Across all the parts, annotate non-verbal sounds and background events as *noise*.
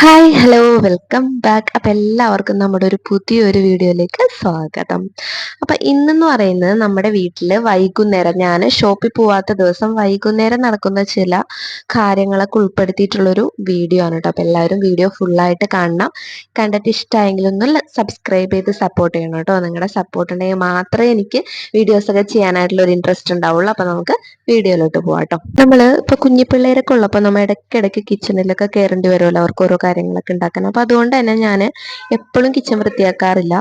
Hi hello welcome back അപ്പം എല്ലാവർക്കും നമ്മുടെ ഒരു പുതിയൊരു വീഡിയോയിലേക്ക് സ്വാഗതം. അപ്പം ഇന്നെന്ന് പറയുന്നത് നമ്മുടെ വീട്ടിൽ വൈകുന്നേരം ഞാൻ ഷോപ്പിൽ പോവാത്ത ദിവസം വൈകുന്നേരം നടക്കുന്ന ചില കാര്യങ്ങളൊക്കെ ഉൾപ്പെടുത്തിയിട്ടുള്ളൊരു വീഡിയോ ആണ് കേട്ടോ. അപ്പം എല്ലാവരും വീഡിയോ ഫുള്ളായിട്ട് കാണണം. കണ്ടിട്ട് ഇഷ്ടമായെങ്കിൽ ഒന്ന് സബ്സ്ക്രൈബ് ചെയ്ത് സപ്പോർട്ട് ചെയ്യണം കേട്ടോ. നിങ്ങളുടെ സപ്പോർട്ട് ഉണ്ടെങ്കിൽ മാത്രമേ എനിക്ക് വീഡിയോസൊക്കെ ചെയ്യാനായിട്ടുള്ള ഒരു ഇൻട്രസ്റ്റ് ഉണ്ടാവുള്ളൂ. അപ്പം നമുക്ക് വീഡിയോയിലോട്ട് പോവാട്ടോ കേട്ടോ. നമ്മൾ ഇപ്പോൾ കുഞ്ഞിപ്പിള്ളേരൊക്കെ ഉള്ളപ്പോൾ നമ്മൾ ഇടയ്ക്കിടയ്ക്ക് കിച്ചണിലൊക്കെ കയറേണ്ടി വരുമല്ലോ. അവർക്ക് ഓരോ കാര്യങ്ങളൊക്കെ ഉണ്ടാക്കാൻ. അപ്പോൾ അതുകൊണ്ട് തന്നെ ഞാൻ എപ്പോഴും കിച്ചൺ വൃത്തിയാക്കാറില്ല.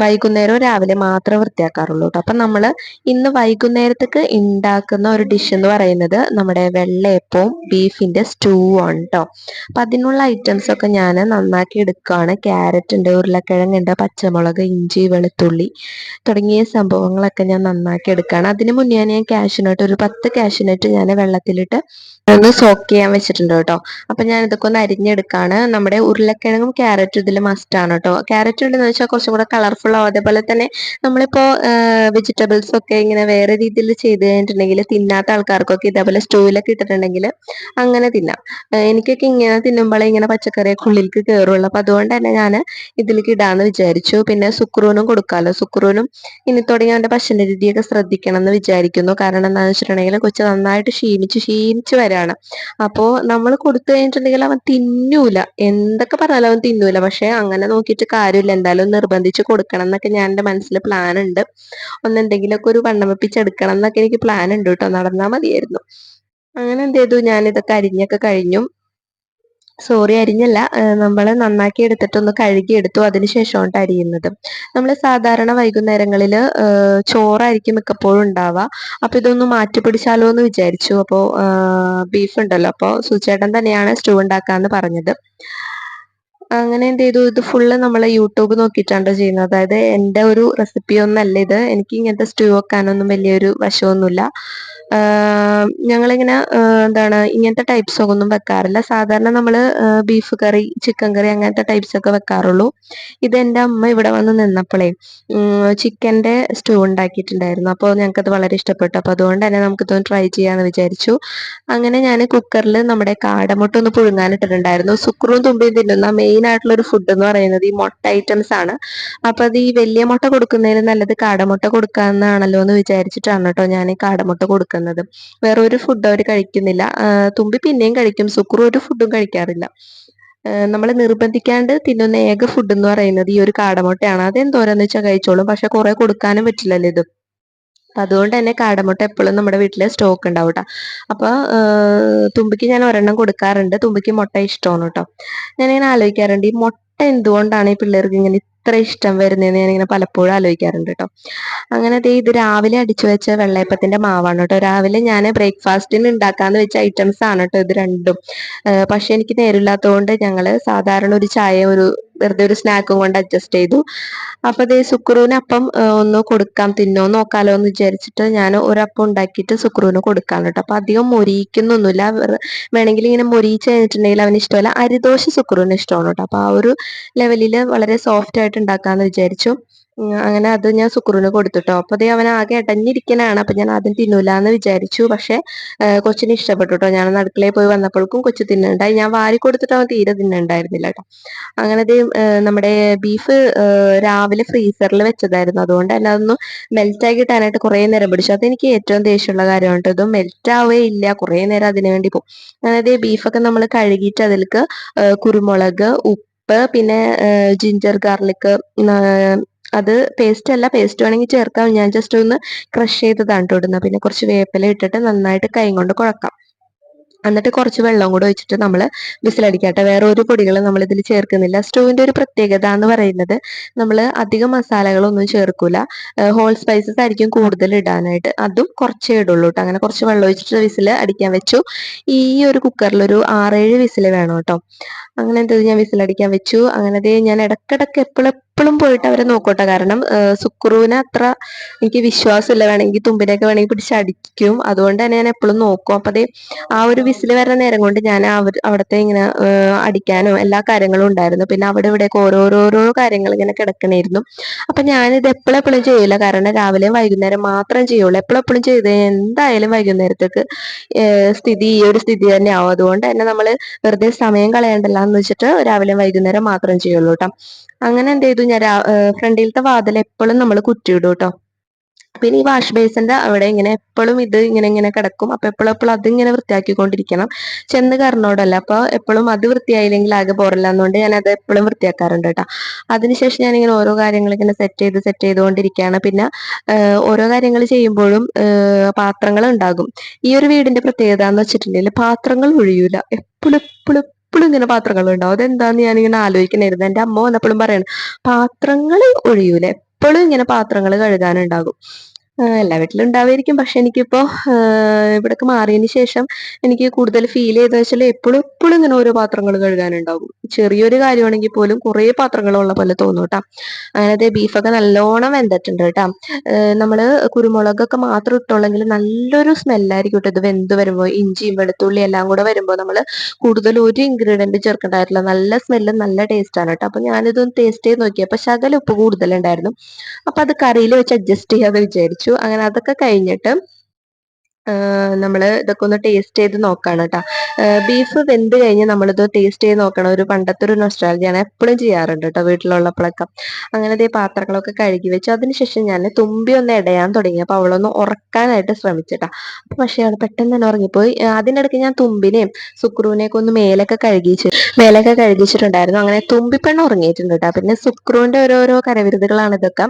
വൈകുന്നേരവും രാവിലെ മാത്രമേ വൃത്തിയാക്കാറുള്ളൂ കേട്ടോ അപ്പം നമ്മൾ ഇന്ന് വൈകുന്നേരത്തേക്ക് ഉണ്ടാക്കുന്ന ഒരു ഡിഷ് എന്ന് പറയുന്നത് നമ്മുടെ വെള്ളയപ്പവും ബീഫിന്റെ സ്റ്റൂ ആണ് കേട്ടോ അപ്പം അതിനുള്ള ഐറ്റംസ് ഒക്കെ ഞാൻ നന്നാക്കി എടുക്കുകയാണ് ക്യാരറ്റ് ഉണ്ട് ഉരുളക്കിഴങ്ങുണ്ട് പച്ചമുളക് ഇഞ്ചി വെളുത്തുള്ളി തുടങ്ങിയ സംഭവങ്ങളൊക്കെ ഞാൻ നന്നാക്കി എടുക്കുകയാണ് അതിന് മുന്നേ ഞാൻ ക്യാഷിനട്ട് ഒരു പത്ത് ക്യാഷിനട്ട് ഞാൻ വെള്ളത്തിലിട്ട് ഒന്ന് സോക്ക് ചെയ്യാൻ വെച്ചിട്ടുണ്ട് കേട്ടോ അപ്പൊ ഞാൻ ഇതൊക്കെ ഒന്ന് അരിഞ്ഞെടുക്കാണ് നമ്മുടെ ഉരുളക്കിഴങ്ങും ക്യാരറ്റും ഇതിൽ ആണ് കേട്ടോ ക്യാരറ്റ് ഉണ്ടെന്ന് വെച്ചാൽ കുറച്ചും കൂടെ കളർഫുൾ ആവും. അതേപോലെ തന്നെ നമ്മളിപ്പോ വെജിറ്റബിൾസ് ഒക്കെ ഇങ്ങനെ വേറെ രീതിയിൽ ചെയ്ത് കഴിഞ്ഞിട്ടുണ്ടെങ്കിൽ തിന്നാത്ത ആൾക്കാർക്കൊക്കെ ഇതേപോലെ സ്റ്റൂവിലൊക്കെ ഇട്ടിട്ടുണ്ടെങ്കിൽ അങ്ങനെ തിന്നാം. എനിക്കൊക്കെ ഇങ്ങനെ തിന്നുമ്പോഴേ ഇങ്ങനെ പച്ചക്കറിയൊക്കെ ഉള്ളിലേക്ക് കയറുള്ളൂ അപ്പൊ അതുകൊണ്ട് തന്നെ ഞാൻ ഇതിലേക്ക് ഇടാന്ന് വിചാരിച്ചു. പിന്നെ സുക്രൂനും കൊടുക്കാമല്ലോ സുക്രൂനും ഇനി തുടങ്ങി അവന്റെ ഭക്ഷണ രീതിയൊക്കെ ശ്രദ്ധിക്കണം എന്ന് വിചാരിക്കുന്നു. കാരണം എന്താണെന്ന് വെച്ചിട്ടുണ്ടെങ്കിൽ കൊച്ചു നന്നായിട്ട് ക്ഷീണിച്ച് ക്ഷീണിച്ച് വരാണ്. അപ്പോ നമ്മൾ കൊടുത്തു കഴിഞ്ഞിട്ടുണ്ടെങ്കിൽ അവൻ തിന്നൂല. എന്തൊക്കെ പറഞ്ഞാലും അവൻ തിന്നൂല. പക്ഷെ അങ്ങനെ നോക്കിയിട്ട് കാര്യമില്ല. എന്തായാലും നിർബന്ധിച്ച് കൊടുക്കണം എന്നൊക്കെ ഞാൻ എന്റെ മനസ്സിൽ പ്ലാൻ ഉണ്ട്. ഒന്ന് എന്തെങ്കിലുമൊക്കെ ഒരു വണ്ണം വെപ്പിച്ചെടുക്കണം എന്നൊക്കെ എനിക്ക് പ്ലാൻ ഉണ്ട് കേട്ടോ. നടന്നാൽ മതിയായിരുന്നു. അങ്ങനെ എന്ത് ചെയ്തു? ഞാൻ ഇതൊക്കെ അരിഞ്ഞൊക്കെ കഴിഞ്ഞു. സോറി അരിഞ്ഞല്ല. നമ്മൾ നന്നാക്കി എടുത്തിട്ടൊന്ന് കഴുകി എടുത്തു. അതിനുശേഷമാണ് അരിയുന്നത്. നമ്മൾ സാധാരണ വൈകുന്നേരങ്ങളിൽ ചോറായിരിക്കും മിക്കപ്പോഴും ഉണ്ടാവുക. അപ്പോൾ ഇതൊന്ന് മാറ്റി പിടിച്ചാലോ എന്ന് വിചാരിച്ചു. അപ്പോൾ ബീഫ് ഉണ്ടല്ലോ. അപ്പോൾ സുചേട്ടൻ തന്നെയാണ് സ്റ്റൂ ഉണ്ടാക്കാമെന്ന് പറഞ്ഞത്. അങ്ങനെ എന്ത് ചെയ്തു? ഇത് ഫുള്ള് നമ്മൾ യൂട്യൂബ് നോക്കിയിട്ടാണ് ചെയ്യുന്നത്. അതായത് എന്റെ ഒരു റെസിപ്പി ഒന്നല്ല ഇത്. എനിക്ക് ഇങ്ങനത്തെ സ്റ്റൂ വെക്കാനൊന്നും വലിയൊരു വശമൊന്നുമില്ല. ഞങ്ങളിങ്ങനെ എന്താണ് ഇങ്ങനത്തെ ടൈപ്സ് ഒന്നും വെക്കാറില്ല. സാധാരണ നമ്മൾ ബീഫ് കറി ചിക്കൻ കറി അങ്ങനത്തെ ടൈപ്സ് ഒക്കെ വെക്കാറുള്ളൂ. ഇത് എന്റെ അമ്മ ഇവിടെ വന്ന് നിന്നപ്പോഴേ ചിക്കന്റെ സ്റ്റൂ ഉണ്ടാക്കിയിട്ടുണ്ടായിരുന്നു. അപ്പോൾ ഞങ്ങൾക്കത് വളരെ ഇഷ്ടപ്പെട്ടു. അപ്പോൾ അതുകൊണ്ട് തന്നെ നമുക്കിതൊന്ന് ട്രൈ ചെയ്യാമെന്ന് വിചാരിച്ചു. അങ്ങനെ ഞാൻ കുക്കറിൽ നമ്മുടെ കാടമുട്ട ഒന്ന് പുഴുങ്ങാനിട്ടിട്ടുണ്ടായിരുന്നു സുക്രൂം തുമ്പിയും തിന്നുന്ന മെയിൻ ആയിട്ടുള്ള ഒരു ഫുഡ് എന്ന് പറയുന്നത് ഈ മുട്ട ഐറ്റംസ് ആണ്. അപ്പോൾ അത് ഈ വലിയ മുട്ട കൊടുക്കുന്നതിന് നല്ലത് കാടമുട്ട കൊടുക്കാമെന്നാണല്ലോ എന്ന് വിചാരിച്ചിട്ടാണ് കേട്ടോ ഞാൻ ഈ കാടമുട്ട കൊടുക്കുന്നത്. വേറെ ഒരു ഫുഡ് അവർ കഴിക്കുന്നില്ല. തുമ്പി പിന്നെയും കഴിക്കും. സുക്രു ഒരു ഫുഡും കഴിക്കാറില്ല. നമ്മൾ നിർബന്ധിക്കാണ്ട് തിന്നുന്ന ഏക ഫുഡ് എന്ന് പറയുന്നത് ഈ ഒരു കാടമുട്ടയാണ്. അതെന്തോരെന്ന് വെച്ചാൽ കഴിച്ചോളും. പക്ഷെ കുറെ കൊടുക്കാനും പറ്റില്ലല്ലോ ഇത്. അതുകൊണ്ട് തന്നെ കാടമുട്ട എപ്പോഴും നമ്മുടെ വീട്ടിലെ സ്റ്റോക്ക് ഉണ്ടാവും കേട്ടോ അപ്പോൾ തുമ്പിക്ക് ഞാൻ ഒരെണ്ണം കൊടുക്കാറുണ്ട്. തുമ്പിക്ക് മുട്ട ഇഷ്ടമാണ് കേട്ടോ ഞാനിങ്ങനെ ആലോചിക്കാറുണ്ട്. ഈ മുട്ട എന്തുകൊണ്ടാണ് ഈ പിള്ളേർക്ക് ഇങ്ങനെ ഇത്ര ഇഷ്ടം വരുന്നതെന്ന് ഞാനിങ്ങനെ പലപ്പോഴും ആലോചിക്കാറുണ്ട് കേട്ടോ അങ്ങനെ ദേ ഇത് രാവിലെ അടിച്ചു വെച്ച വെള്ളയപ്പത്തിന്റെ മാവാണ് കേട്ടോ രാവിലെ ഞാൻ ബ്രേക്ക്ഫാസ്റ്റിന് ഉണ്ടാക്കാന്ന് വെച്ച ഐറ്റംസ് ആണ് കേട്ടോ ഇത് രണ്ടും. പക്ഷെ എനിക്ക് നേരില്ലാത്തതുകൊണ്ട് ഞങ്ങൾ സാധാരണ ഒരു ചായ ഒരു വെറുതെ ഒരു സ്നാക്കും കൊണ്ട് അഡ്ജസ്റ്റ് ചെയ്തു. അപ്പൊ ദേ സുക്രൂന് അപ്പം ഒന്ന് കൊടുക്കാം തിന്നോ നോക്കാലോ എന്ന് വിചാരിച്ചിട്ട് ഞാൻ ഒരപ്പം ഉണ്ടാക്കിയിട്ട് സുക്രൂന് കൊടുക്കാൻ കേട്ടോ അപ്പൊ അധികം മൊരിയിക്കുന്നൊന്നുമില്ല വേണമെങ്കിൽ ഇങ്ങനെ മൊരിയിച്ച് കഴിഞ്ഞിട്ടുണ്ടെങ്കിൽ അവന് ഇഷ്ടമല്ല. അരിദോശ സുക്രൂന് ഇഷ്ടമാണ് കേട്ടോ അപ്പൊ ആ ഒരു ലെവലിൽ വളരെ സോഫ്റ്റ് ആയിട്ട് ഉണ്ടാക്കാന്ന് വിചാരിച്ചു. അങ്ങനെ അത് ഞാൻ സുക്രൂന് കൊടുത്തുട്ടോ. അപ്പൊ അതേ അവൻ ആകെ അടഞ്ഞിരിക്കലാണ്. അപ്പൊ ഞാൻ ആദ്യം തിന്നൂല എന്ന് വിചാരിച്ചു. പക്ഷെ കൊച്ചിന് ഇഷ്ടപ്പെട്ടു കേട്ടോ ഞാൻ അടുക്കളയിൽ പോയി വന്നപ്പോഴേക്കും കൊച്ചു തിന്നുണ്ടായി. ഞാൻ വാരി കൊടുത്തിട്ട് അവൻ തീരെ തിന്നുണ്ടായിരുന്നില്ല കേട്ടോ അങ്ങനെ അത് നമ്മുടെ ബീഫ് രാവിലെ ഫ്രീസറിൽ വെച്ചതായിരുന്നു. അതുകൊണ്ട് തന്നെ അതൊന്ന് മെൽറ്റ് ആയി കിട്ടാനായിട്ട് കുറെ നേരം പിടിച്ചു. അതെനിക്ക് ഏറ്റവും ദേഷ്യമുള്ള കാര്യമാണ് കേട്ടോ ഇത് മെൽറ്റ് ആവേ ഇല്ല. കുറെ നേരം അതിനു വേണ്ടി പോകും അങ്ങനെ അതേ ബീഫൊക്കെ നമ്മൾ കഴുകിയിട്ട് അതിലേക്ക് കുരുമുളക് ഉപ്പ് പിന്നെ ജിഞ്ചർ ഗാർലിക് അത് പേസ്റ്റ് അല്ല പേസ്റ്റ് വേണമെങ്കിൽ ചേർക്കാം. ഞാൻ ജസ്റ്റ് ഒന്ന് ക്രഷ് ചെയ്തതാണ് ഇടുന്നത് പിന്നെ കുറച്ച് വേപ്പില ഇട്ടിട്ട് നന്നായിട്ട് കൈ കൊണ്ട് കുഴക്കാം. എന്നിട്ട് കുറച്ച് വെള്ളം കൂടെ ഒഴിച്ചിട്ട് നമ്മൾ വിസിലടിക്കട്ടെ. വേറെ ഒരു പൊടികളും നമ്മൾ ഇതിൽ ചേർക്കുന്നില്ല. സ്റ്റൂവിന്റെ ഒരു പ്രത്യേകത എന്ന് പറയുന്നത് നമ്മൾ അധികം മസാലകളൊന്നും ചേർക്കൂല. ഹോൾ സ്പൈസസ് ആയിരിക്കും കൂടുതൽ ഇടാനായിട്ട്. അതും കുറച്ചേ ഇടുള്ളൂ കേട്ടോ അങ്ങനെ കുറച്ച് വെള്ളം ഒഴിച്ചിട്ട് വിസിൽ അടിക്കാൻ വെച്ചു. ഈ ഒരു കുക്കറിൽ ഒരു ആറേഴ് വിസിൽ വേണം കേട്ടോ അങ്ങനെ എന്തത് ഞാൻ വിസിലടിക്കാൻ വെച്ചു. അങ്ങനെ ഞാൻ ഇടക്കിടക്ക് എപ്പോഴും എപ്പോഴും പോയിട്ട് അവരെ നോക്കോട്ടെ. കാരണം സുക്രുവിനെ അത്ര എനിക്ക് വിശ്വാസമില്ല. വേണമെങ്കിൽ തുമ്പിനെയൊക്കെ വേണമെങ്കിൽ പിടിച്ചടിക്കും അതുകൊണ്ട് തന്നെ ഞാൻ എപ്പോഴും നോക്കും. അപ്പൊ അതേ ആ ഒരു വിസിൽ വരുന്ന നേരം കൊണ്ട് ഞാൻ അവർ അവിടുത്തെ ഇങ്ങനെ അടിക്കാനും എല്ലാ കാര്യങ്ങളും ഉണ്ടായിരുന്നു. പിന്നെ അവിടെ ഇവിടെയൊക്കെ ഓരോരോരോ കാര്യങ്ങൾ ഇങ്ങനെ കിടക്കണായിരുന്നു. അപ്പൊ ഞാനിത് എപ്പോഴെപ്പോഴും ചെയ്യില്ല കാരണം രാവിലെയും വൈകുന്നേരം മാത്രം ചെയ്യുള്ളൂ. എപ്പോഴെപ്പോഴും ചെയ്ത് എന്തായാലും വൈകുന്നേരത്തേക്ക് സ്ഥിതി ഈ ഒരു സ്ഥിതി തന്നെ ആവും. അതുകൊണ്ട് തന്നെ നമ്മൾ വെറുതെ സമയം കളയണ്ടല്ലോ എന്ന് വെച്ചിട്ട് രാവിലെയും വൈകുന്നേരം മാത്രം ചെയ്യുള്ളൂ കേട്ടോ അങ്ങനെ എന്ത് ചെയ്തു? ഞാൻ ഫ്രണ്ടിലത്തെ വാതിൽ എപ്പോഴും നമ്മൾ കുറ്റിയിടും കേട്ടോ പിന്നെ ഈ വാഷ് ബേസിന്റെ അവിടെ ഇങ്ങനെ എപ്പോഴും ഇത് ഇങ്ങനെ ഇങ്ങനെ കിടക്കും. അപ്പൊ എപ്പോഴും എപ്പോഴും അതിങ്ങനെ വൃത്തിയാക്കിക്കൊണ്ടിരിക്കണം. ചെന്ന് കറന്നോടല്ല. അപ്പൊ എപ്പോഴും അത് വൃത്തിയായില്ലെങ്കിൽ ആകെ പോറില്ലാന്നുകൊണ്ട് ഞാൻ അത് എപ്പോഴും വൃത്തിയാക്കാറുണ്ട് കേട്ടോ അതിനുശേഷം ഞാൻ ഇങ്ങനെ ഓരോ കാര്യങ്ങൾ ഇങ്ങനെ സെറ്റ് ചെയ്ത് സെറ്റ് ചെയ്തുകൊണ്ടിരിക്കുകയാണ്. പിന്നെ ഓരോ കാര്യങ്ങൾ ചെയ്യുമ്പോഴും പാത്രങ്ങൾ ഉണ്ടാകും. ഈ ഒരു വീടിന്റെ പ്രത്യേകത എന്ന് വെച്ചിട്ടുണ്ടെങ്കിൽ പാത്രങ്ങൾ ഒഴിയൂല. എപ്പോഴും എപ്പോഴും എപ്പോഴും ഇങ്ങനെ പാത്രങ്ങൾ ഉണ്ടാവും. അതെന്താന്ന് ഞാനിങ്ങനെ ആലോചിക്കണായിരുന്നു എന്റെ അമ്മ വന്നപ്പോഴും പറയണം പാത്രങ്ങൾ ഒഴിയൂല. എപ്പോഴും ഇങ്ങനെ പാത്രങ്ങൾ കഴുകാനുണ്ടാകും. എല്ലാ വീട്ടിലും ഉണ്ടാവുമായിരിക്കും പക്ഷെ എനിക്കിപ്പോ ഇവിടേക്ക് മാറിയതിന് ശേഷം എനിക്ക് കൂടുതൽ ഫീൽ ചെയ്ത വെച്ചാൽ എപ്പോഴും എപ്പോഴും ഇങ്ങനെ ഓരോ പാത്രങ്ങൾ കഴുകാനുണ്ടാവും. ചെറിയൊരു കാര്യമാണെങ്കിൽ പോലും കുറേ പാത്രങ്ങളുള്ള പോലെ തോന്നും കേട്ടോ. അങ്ങനത്തെ ബീഫൊക്കെ നല്ലോണം വെന്തിട്ടുണ്ട് കേട്ടോ. നമ്മൾ കുരുമുളകൊക്കെ മാത്രം ഇട്ടുള്ളെങ്കിൽ നല്ലൊരു സ്മെല്ലായിരിക്കും കേട്ടോ ഇത് വെന്ത് വരുമ്പോൾ. ഇഞ്ചിയും വെളുത്തുള്ളി എല്ലാം കൂടെ വരുമ്പോൾ നമ്മൾ കൂടുതൽ ഒരു ഇൻഗ്രീഡിയന്റ് ചേർക്കണ്ടായിട്ടില്ല നല്ല സ്മെല്ലും നല്ല ടേസ്റ്റ് ആണ് കേട്ടോ. അപ്പൊ ഞാനിതൊന്ന് ടേസ്റ്റ് ചെയ്ത് നോക്കി അപ്പൊ ശകലം ഉപ്പ് കൂടുതലുണ്ടായിരുന്നു. അപ്പൊ അത് കറിയിൽ വെച്ച് അഡ്ജസ്റ്റ് ചെയ്യാതെ വിചാരിച്ചു. അങ്ങനെ അതൊക്കെ കഴിഞ്ഞിട്ട് നമ്മൾ ഇതൊക്കെ ഒന്ന് ടേസ്റ്റ് ചെയ്ത് നോക്കാണ് കേട്ടോ ബീഫ് വെന്ത് കഴിഞ്ഞ് നമ്മളിത് ടേസ്റ്റ് ചെയ്ത് നോക്കണം. ഒരു പണ്ടത്തെ ഒരു നൊസ്റ്റാൾജിയാണ് എപ്പോഴും ചെയ്യാറുണ്ട് കേട്ടോ വീട്ടിലുള്ളപ്പോഴൊക്കെ അങ്ങനത്തെ പാത്രങ്ങളൊക്കെ കഴുകി വെച്ചു. അതിനുശേഷം ഞാൻ തുമ്പി ഒന്ന് ഇടയാൻ തുടങ്ങി. അപ്പൊ അവളൊന്ന് ഉറക്കാനായിട്ട് ശ്രമിച്ചിട്ടാ അപ്പൊ പക്ഷേ അവൾ പെട്ടെന്ന് തന്നെ ഉറങ്ങിപ്പോയി. അതിന്റെ ഇടയ്ക്ക് ഞാൻ തുമ്പിനെയും സുക്രുവിനെയൊക്കെ ഒന്ന് മേലൊക്കെ കഴുകിച്ചു മേലൊക്കെ കഴുകിച്ചിട്ടുണ്ടായിരുന്നു അങ്ങനെ തുമ്പി പെണ്ണ് ഉറങ്ങിയിട്ടുണ്ട് കേട്ടോ പിന്നെ സുക്രുവിന്റെ ഓരോരോ കരവിരുതുകളാണ് ഇതൊക്കെ.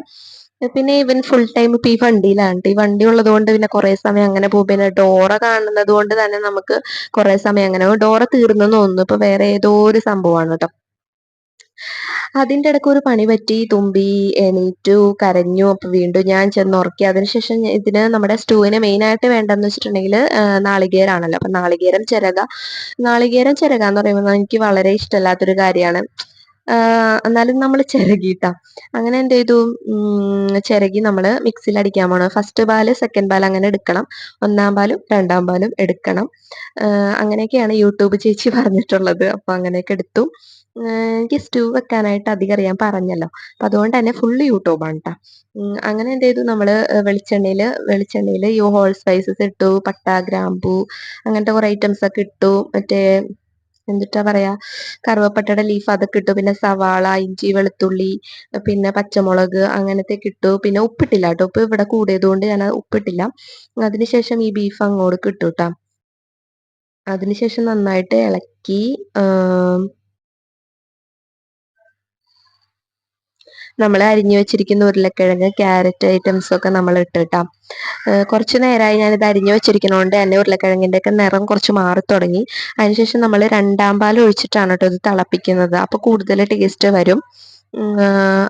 പിന്നെ ഇവൻ ഫുൾ ടൈം ഇപ്പൊ ഈ വണ്ടിയിലാണ് ഈ വണ്ടി ഉള്ളത് കൊണ്ട് പിന്നെ കുറെ സമയം അങ്ങനെ പോകും. പിന്നെ ഡോറ കാണുന്നത് കൊണ്ട് തന്നെ നമുക്ക് കുറെ സമയം അങ്ങനെ ഡോറ തീർന്നെന്ന് തോന്നുന്നു. ഇപ്പൊ വേറെ ഏതോ ഒരു സംഭവമാണ് കേട്ടോ അതിന്റെ ഇടയ്ക്ക് ഒരു പണി പറ്റി. തുമ്പി എണീറ്റു കരഞ്ഞു. അപ്പൊ വീണ്ടും ഞാൻ ചെന്ന് ഉറക്കി. അതിനുശേഷം ഇതിന് നമ്മുടെ സ്റ്റൂവിന് മെയിൻ ആയിട്ട് വേണ്ടതെന്ന് വെച്ചിട്ടുണ്ടെങ്കിൽ നാളികേരാണല്ലോ. അപ്പൊ നാളികേരം ചിരക. നാളികേരം ചിരക എന്ന് പറയുമ്പോൾ എനിക്ക് വളരെ ഇഷ്ടമല്ലാത്തൊരു കാര്യമാണ്. എന്നാലും നമ്മൾ ചിരകിട്ടാം അങ്ങനെ എന്ത് ചെയ്തു? ചിരകി നമ്മൾ മിക്സിയിൽ അടിക്കാൻ പോണം. ഫസ്റ്റ് പാൽ സെക്കൻഡ് പാൽ അങ്ങനെ എടുക്കണം. ഒന്നാം പാലും രണ്ടാം പാലും എടുക്കണം. അങ്ങനെയൊക്കെയാണ് യൂട്യൂബ് ചേച്ചി പറഞ്ഞിട്ടുള്ളത്. അപ്പൊ അങ്ങനെയൊക്കെ എടുത്തു. എനിക്ക് സ്റ്റൂ വെക്കാനായിട്ട് അധികം അറിയാൻ പറഞ്ഞല്ലോ. അപ്പൊ അതുകൊണ്ട് തന്നെ ഫുള്ള് യൂട്യൂബാണ് കേട്ടോ അങ്ങനെ എന്ത് ചെയ്തു? നമ്മൾ വെളിച്ചെണ്ണയിൽ വെളിച്ചെണ്ണയിൽ ഈ ഹോൾ സ്പൈസസ് ഇട്ടു. പട്ട ഗ്രാമ്പൂ അങ്ങനത്തെ കുറെ ഐറ്റംസ് ഒക്കെ ഇട്ടു. മറ്റേ എന്തിട്ടാ പറയാ? കറുവപ്പട്ടയുടെ ലീഫ് അതൊക്കെ ഇട്ടു. പിന്നെ സവാള ഇഞ്ചി വെളുത്തുള്ളി പിന്നെ പച്ചമുളക് അങ്ങനത്തെ ഇട്ടു. പിന്നെ ഉപ്പിട്ടില്ല കേട്ടോ ഉപ്പ് ഇവിടെ കൂടിയത് കൊണ്ട് ഞാൻ ഉപ്പിട്ടില്ല. അതിനുശേഷം ഈ ബീഫ് അങ്ങോട്ട് കിട്ടും കേട്ടോ അതിനുശേഷം നന്നായിട്ട് ഇളക്കി നമ്മൾ അരിഞ്ഞു വെച്ചിരിക്കുന്ന ഉരുളക്കിഴങ്ങ് ക്യാരറ്റ് ഐറ്റംസ് ഒക്കെ നമ്മൾ ഇട്ടിട്ടാം. കുറച്ച് നേരമായി ഞാനിത് അരിഞ്ഞു വെച്ചിരിക്കുന്നതുകൊണ്ട് തന്നെ ഉരുളക്കിഴങ്ങിന്റെ ഒക്കെ നിറം കുറച്ച് മാറി തുടങ്ങി. അതിനുശേഷം നമ്മൾ രണ്ടാം പാൽ ഒഴിച്ചിട്ടാണ് കേട്ടോ ഇത് തിളപ്പിക്കുന്നത്. അപ്പോൾ കൂടുതൽ ടേസ്റ്റ് വരും.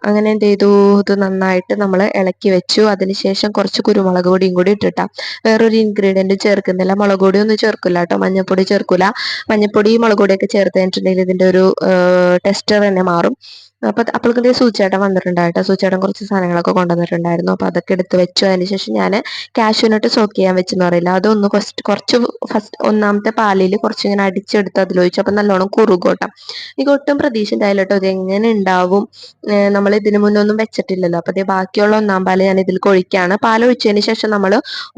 അങ്ങനെ എന്ത് ചെയ്തു? ഇത് നന്നായിട്ട് നമ്മൾ ഇളക്കി വെച്ചു. അതിനുശേഷം കുറച്ച് കുരുമുളക് പൊടിയും കൂടി ഇട്ടിട്ടാ. വേറൊരു ഇൻഗ്രീഡിയന്റ് ചേർക്കുന്നില്ല. മുളക് പൊടി ഒന്നും ചേർക്കില്ല കേട്ടോ. മഞ്ഞൾപ്പൊടി ചേർക്കില്ല മഞ്ഞൾപ്പൊടി മുളക് പൊടിയൊക്കെ ചേർത്ത് കഴിഞ്ഞിട്ടുണ്ടെങ്കിൽ ഇതിന്റെ ഒരു ടെസ്റ്റർ തന്നെ മാറും. അപ്പൊ അപ്പോഴേക്കും സൂചേട്ടൻ വന്നിട്ടുണ്ടായിട്ട്. സൂചേട്ടൻ കുറച്ച് സാധനങ്ങളൊക്കെ കൊണ്ടുവന്നിട്ടുണ്ടായിരുന്നു. അപ്പൊ അതൊക്കെ എടുത്ത് വെച്ചു. അതിന് ശേഷം ഞാൻ കാഷ്യൂനട്ട് സോക്ക് ചെയ്യാൻ വെച്ചെന്ന് പറയില്ല. അതൊന്ന് കുറച്ച് കുറച്ച് ഫസ്റ്റ് ഒന്നാമത്തെ പാലിൽ കുറച്ച് ഇങ്ങനെ അടിച്ചെടുത്ത് അതിലൊഴിച്ചു. അപ്പൊ നല്ലോണം കുറുകോട്ടം. എനിക്ക് ഒട്ടും പ്രതീക്ഷ ഉണ്ടായില്ല കേട്ടോ. ഇത് എങ്ങനെ ഉണ്ടാവും? നമ്മൾ ഇതിനു മുന്നേ ഒന്നും വെച്ചിട്ടില്ലല്ലോ. അപ്പൊ അതേ ബാക്കിയുള്ള ഒന്നാം പാൽ ഞാൻ ഇതിൽ ഒഴിക്കുകയാണ് പാൽ ഒഴിച്ചതിന് ശേഷം നമ്മൾ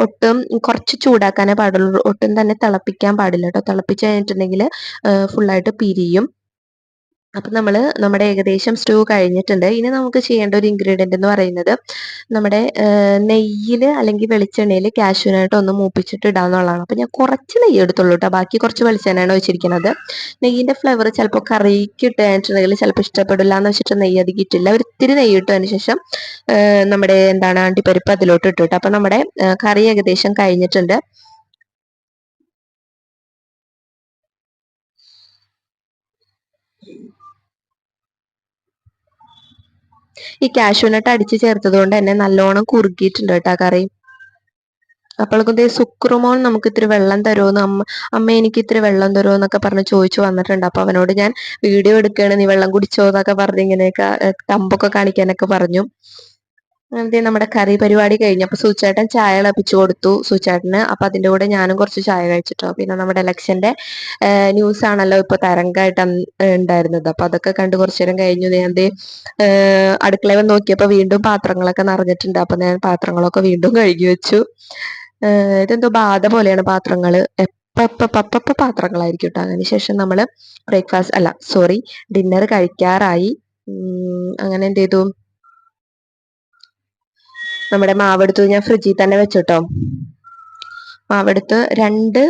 ഒട്ടും കുറച്ച് ചൂടാക്കാനേ പാടുള്ളൂ. ഒട്ടും തന്നെ തിളപ്പിക്കാൻ പാടില്ല കേട്ടോ. തിളപ്പിച്ച് കഴിഞ്ഞിട്ടുണ്ടെങ്കിൽ ഫുള്ളായിട്ട് പിരിയും. അപ്പം നമ്മൾ നമ്മുടെ ഏകദേശം സ്റ്റൂ കഴിഞ്ഞിട്ടുണ്ട്. ഇനി നമുക്ക് ചെയ്യേണ്ട ഒരു ഇൻഗ്രീഡിയന്റ് എന്ന് പറയുന്നത് നമ്മുടെ നെയ്യിൽ അല്ലെങ്കിൽ വെളിച്ചെണ്ണയിൽ കാഷ്യൂനായിട്ട് ഒന്ന് മൂപ്പിച്ചിട്ട് ഇടാന്നുള്ളതാണ് അപ്പം ഞാൻ കുറച്ച് നെയ്യ് എടുത്തുള്ളൂ കേട്ടോ ബാക്കി കുറച്ച് വെളിച്ചെണ്ണയാണ് വെച്ചിരിക്കുന്നത് നെയ്യിന്റെ ഫ്ലേവർ ചിലപ്പോൾ കറിക്ക് ഇട്ടുണ്ടെങ്കിൽ ചിലപ്പോൾ ഇഷ്ടപ്പെടില്ല എന്ന് വെച്ചിട്ട് നെയ്യ് അധികം ഇട്ടില്ല ഒരിത്തിരി നെയ്യ് ഇട്ടതിന് ശേഷം നമ്മുടെ എന്താണ് അണ്ടിപ്പരിപ്പ് അതിലോട്ട് ഇട്ടു കേട്ടോ അപ്പം നമ്മുടെ കറി ഏകദേശം കഴിഞ്ഞിട്ടുണ്ട്. ഈ കാഷ്യൂനട്ട് അടിച്ച് ചേർത്തത് കൊണ്ട് തന്നെ നല്ലോണം കുറുകിയിട്ടുണ്ട് കേട്ടോ കറി. അപ്പോഴേക്കും ദേ സുക്രുമോൻ നമുക്ക് ഇത്തിരി വെള്ളം തരുമെന്ന് അമ്മ അമ്മ എനിക്ക് ഇത്തിരി വെള്ളം തരുമോ എന്നൊക്കെ പറഞ്ഞ് ചോദിച്ചു വന്നിട്ടുണ്ട്. അപ്പൊ അവനോട് ഞാൻ വീഡിയോ എടുക്കുകയാണ് നീ വെള്ളം കുടിച്ചോ എന്നൊക്കെ പറഞ്ഞ് ഇങ്ങനെയൊക്കെ തമ്പൊക്കെ കാണിക്കാനൊക്കെ പറഞ്ഞു. അങ്ങനത്തെ നമ്മുടെ കറി പരിപാടി കഴിഞ്ഞു. സുചേട്ടൻ ചായ തിളപ്പിച്ചു കൊടുത്തു സുചേട്ടന്. അപ്പൊ അതിന്റെ കൂടെ ഞാനും കുറച്ച് ചായ കഴിച്ചിട്ടോ. പിന്നെ നമ്മുടെ ഇലക്ഷന്റെ ന്യൂസ് ആണല്ലോ ഇപ്പൊ തരംഗമായിട്ട് ഉണ്ടായിരുന്നത്. അപ്പൊ അതൊക്കെ കണ്ട് കുറച്ചു നേരം കഴിഞ്ഞു. ഞാൻ അടുക്കളയിൽ നോക്കിയപ്പോ വീണ്ടും പാത്രങ്ങളൊക്കെ നിറഞ്ഞിട്ടുണ്ട്. അപ്പൊ ഞാൻ പാത്രങ്ങളൊക്കെ വീണ്ടും കഴുകി വെച്ചു. ഇതെന്തോ ബാധ പോലെയാണ് പാത്രങ്ങൾ. എപ്പ പാത്രങ്ങളായിരിക്കും കേട്ടോ അതിനുശേഷം നമ്മൾ ബ്രേക്ക്ഫാസ്റ്റ് അല്ല സോറി ഡിന്നർ കഴിക്കാറായി. അങ്ങനെ എന്ത് ചെയ്തു? നമ്മുടെ മാവെടുത്ത് ഞാൻ ഫ്രിഡ്ജിൽ തന്നെ വെച്ചിട്ടോ. മാവെടുത്ത് രണ്ട്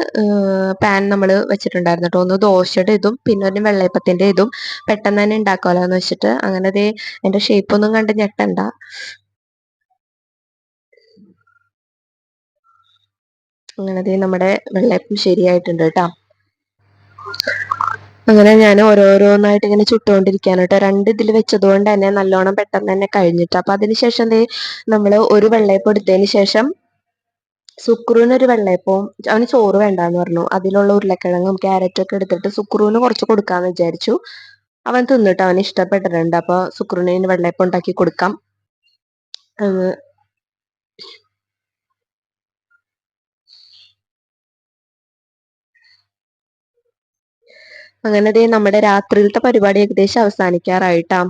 പാൻ നമ്മൾ വെച്ചിട്ടുണ്ടായിരുന്നു കേട്ടോ ഒന്ന് ദോശയുടെ ഇതും പിന്നെ ഒരു വെള്ളയപ്പത്തിന്റെ ഇതും. പെട്ടെന്ന് തന്നെ ഉണ്ടാക്കാമല്ലോ എന്ന് വെച്ചിട്ട്. അങ്ങനെ ദേ എന്റെ ഷേപ്പ് ഒന്നും കണ്ട് ഞെട്ടണ്ട. അങ്ങനെ ദേ നമ്മുടെ വെള്ളയപ്പം ശരിയായിട്ടുണ്ട് കേട്ടോ അങ്ങനെ ഞാൻ ഓരോരോന്നായിട്ട് ഇങ്ങനെ ചുട്ടുകൊണ്ടിരിക്കുകയാണ് കേട്ടോ. രണ്ട് ഇതിൽ വെച്ചതുകൊണ്ട് തന്നെ നല്ലോണം പെട്ടെന്ന് തന്നെ കഴിഞ്ഞിട്ട്. അപ്പൊ അതിനുശേഷം ദേ നമ്മൾ ഒരു വെള്ളയപ്പം എടുത്തതിന് ശേഷം സുക്രൂന് ഒരു വെള്ളയപ്പവും അവന് ചോറ് വേണ്ടാന്ന് പറഞ്ഞു. അതിലുള്ള ഉരുളക്കിഴങ്ങും ക്യാരറ്റും ഒക്കെ എടുത്തിട്ട് സുക്രൂന് കുറച്ച് കൊടുക്കാന്ന് വിചാരിച്ചു. അവൻ തിന്നിട്ട് അവന് ഇഷ്ടപ്പെട്ടിട്ടുണ്ട്. അപ്പൊ സുക്രൂന് വെള്ളയപ്പം ഉണ്ടാക്കി കൊടുക്കാം. അങ്ങനെ ദേ നമ്മുടെ രാത്രിയിലത്തെ പരിപാടി ഏകദേശം അവസാനിക്കാറായിട്ടാ.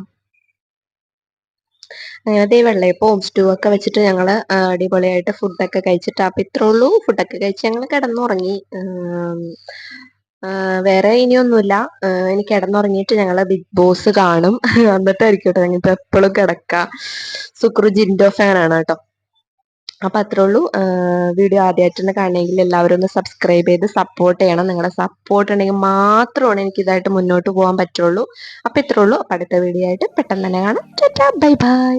അങ്ങനെ ദേ വെള്ളയപ്പവും സ്റ്റൂ ഒക്കെ വെച്ചിട്ട് ഞങ്ങൾ അടിപൊളിയായിട്ട് ഫുഡൊക്കെ കഴിച്ചിട്ട് അപ്പം ഇത്രേ ഉള്ളൂ ഫുഡൊക്കെ കഴിച്ച് ഞങ്ങൾ കിടന്നുറങ്ങി. വേറെ ഇനിയൊന്നുമില്ല. ഇനി കിടന്നുറങ്ങിയിട്ട് ഞങ്ങൾ ബിഗ് ബോസ് കാണും. *laughs* എന്നിട്ടായിരിക്കും കേട്ടോ ഞങ്ങൾ എപ്പോഴും കിടക്കുക സുക്രു ജിൻഡോ ഫാനാണ് കേട്ടോ. അപ്പൊ അത്രേ ഉള്ളൂ. വീഡിയോ ആദ്യമായിട്ടാണ് കാണണമെങ്കിൽ എല്ലാവരും ഒന്ന് സബ്സ്ക്രൈബ് ചെയ്ത് സപ്പോർട്ട് ചെയ്യണം. നിങ്ങളുടെ സപ്പോർട്ട് ഉണ്ടെങ്കിൽ മാത്രമാണ് എനിക്ക് ഇതായിട്ട് മുന്നോട്ട് പോകാൻ പറ്റുള്ളൂ. അപ്പൊ ഇത്രേ ഉള്ളൂ. അടുത്ത വീഡിയോ ആയിട്ട് പെട്ടെന്ന് തന്നെ കാണാം. Bye bye.